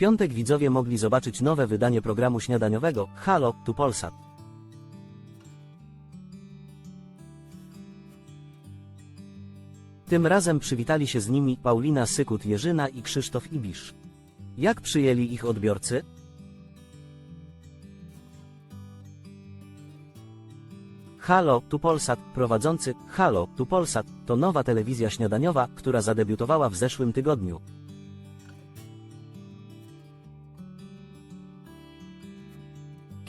piątek widzowie mogli zobaczyć nowe wydanie programu śniadaniowego Halo, tu Polsat. Tym razem przywitali się z nimi Paulina Sykut-Jerzyna i Krzysztof Ibisz. Jak przyjęli ich odbiorcy? Halo, tu Polsat, prowadzący Halo, tu Polsat to nowa telewizja śniadaniowa, która zadebiutowała w zeszłym tygodniu.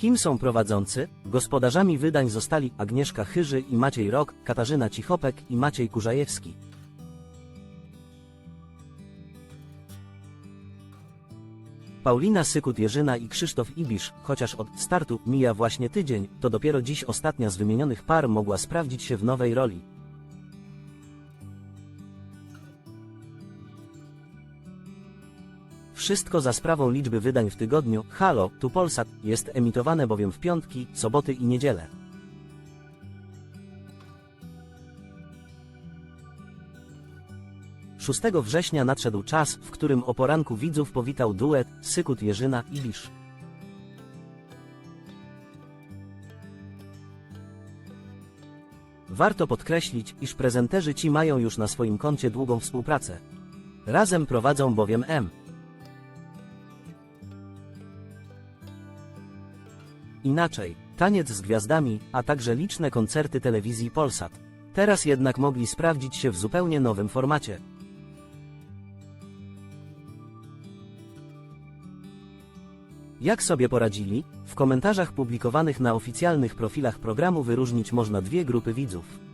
Kim są prowadzący? Gospodarzami wydań zostali Agnieszka Chyży i Maciej Rok, Katarzyna Cichopek i Maciej Kurzajewski. Paulina Sykut-Jerzyna i Krzysztof Ibisz, chociaż od startu mija właśnie tydzień, to dopiero dziś ostatnia z wymienionych par mogła sprawdzić się w nowej roli. Wszystko za sprawą liczby wydań w tygodniu. Halo, tu Polsat jest emitowane bowiem w piątki, soboty i niedzielę. Szóstego września nadszedł czas, w którym o poranku widzów powitał duet Sykut Jerzyna i Bisz. Warto podkreślić, iż prezenterzy ci mają już na swoim koncie długą współpracę. Razem prowadzą bowiem M. Inaczej, taniec z gwiazdami, a także liczne koncerty telewizji Polsat. Teraz jednak mogli sprawdzić się w zupełnie nowym formacie. Jak sobie poradzili? W komentarzach publikowanych na oficjalnych profilach programu wyróżnić można dwie grupy widzów.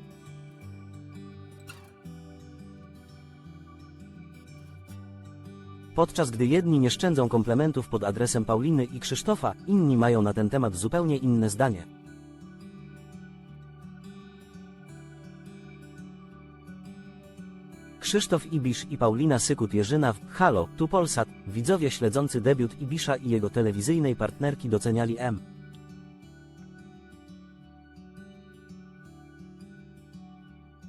Podczas gdy jedni nie szczędzą komplementów pod adresem Pauliny i Krzysztofa, inni mają na ten temat zupełnie inne zdanie. Krzysztof Ibisz i Paulina Sykut-Jerzyna w Halo, tu Polsat, widzowie śledzący debiut Ibisza i jego telewizyjnej partnerki doceniali M.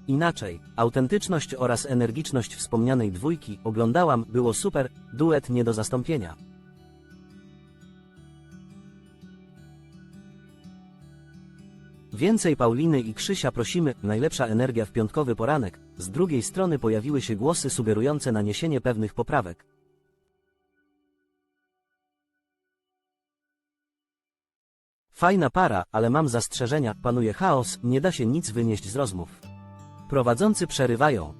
Inaczej, autentyczność oraz energiczność wspomnianej dwójki, oglądałam, było super, duet nie do zastąpienia. Więcej Pauliny i Krzysia prosimy, najlepsza energia w piątkowy poranek, z drugiej strony pojawiły się głosy sugerujące naniesienie pewnych poprawek. Fajna para, ale mam zastrzeżenia, panuje chaos, nie da się nic wynieść z rozmów. Prowadzący przerywają.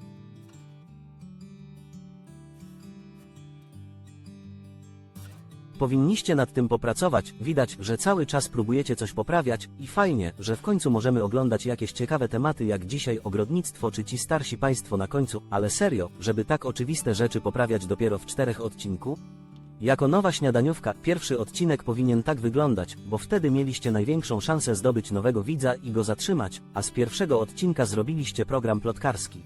Powinniście nad tym popracować, widać, że cały czas próbujecie coś poprawiać i fajnie, że w końcu możemy oglądać jakieś ciekawe tematy jak dzisiaj ogrodnictwo czy ci starsi państwo na końcu, ale serio, żeby tak oczywiste rzeczy poprawiać dopiero w czterech odcinku? Jako nowa śniadaniówka, pierwszy odcinek powinien tak wyglądać, bo wtedy mieliście największą szansę zdobyć nowego widza i go zatrzymać, a z pierwszego odcinka zrobiliście program plotkarski.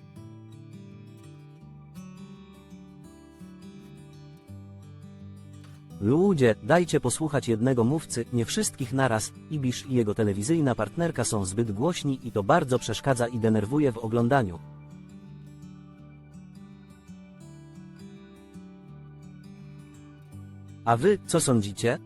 Ludzie, dajcie posłuchać jednego mówcy, nie wszystkich naraz, Ibisz i jego telewizyjna partnerka są zbyt głośni i to bardzo przeszkadza i denerwuje w oglądaniu. A wy, co sądzicie?